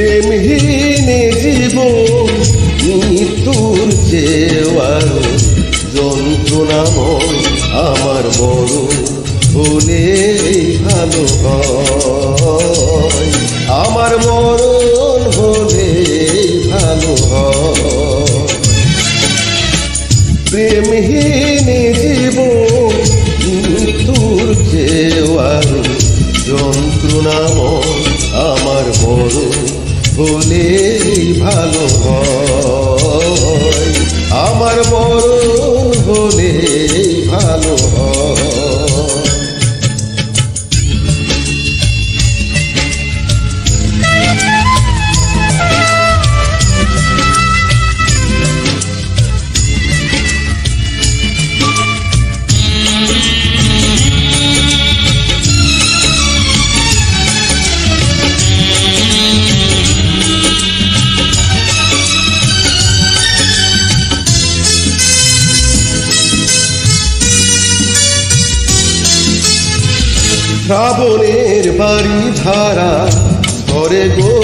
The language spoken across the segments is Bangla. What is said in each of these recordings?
প্রেমহীন জীবন, মৃত্যুর চেওয়ার যন্ত্রণাময় আমার বড় ভালো হয়। আমার মরণ হলে ভালো হয়। প্রেমহীন জীবন, মৃত্যুর যন্ত্রণাময় আমার বড় হলে ভালো হয়। আমার বড় শ্রাবণের বাড়ি ধারা ধরে গো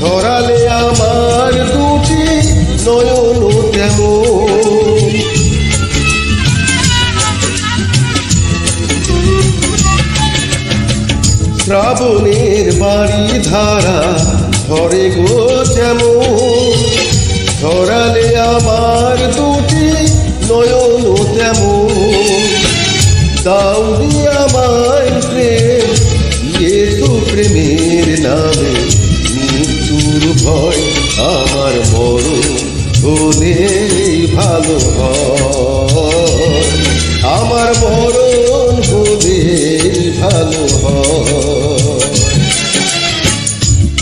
ধরালে আমার দুটি নয়ন তেমন। শ্রাবণের বাড়ি ধারা ধরে গো যেমন। ধরালে আমার দুটি নয়ন তেমন। দিয়ে আমায় প্রেম। ইয়েসু প্রেমের নামে মৃত্যুর ভয় আমার বড় হলে ভালো হয়। আমার মরণ হলে ভালো হয়।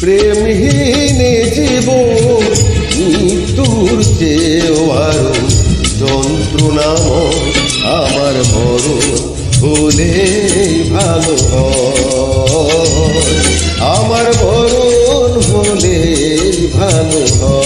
প্রেমহীন জীবন মৃত্যুর চেয়েও আরও যন্ত্রণাময় আমার মরণ ভুলে ভালো আমার বরণ ভুলে ভালো হয়।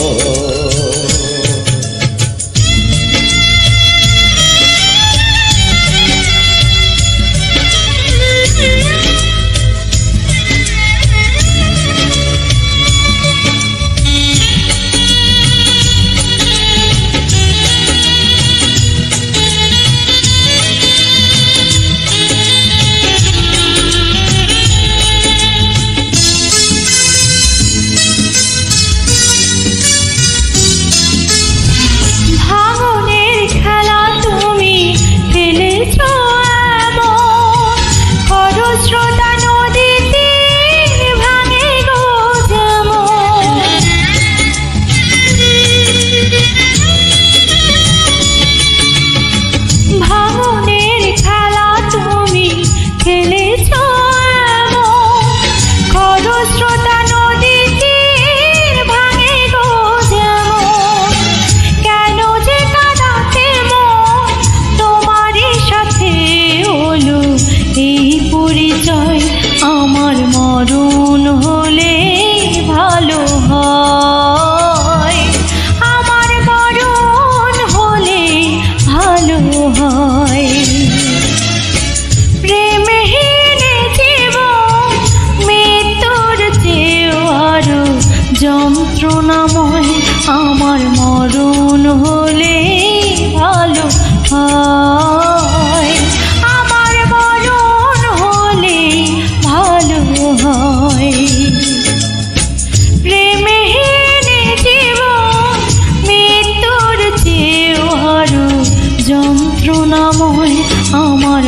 আমার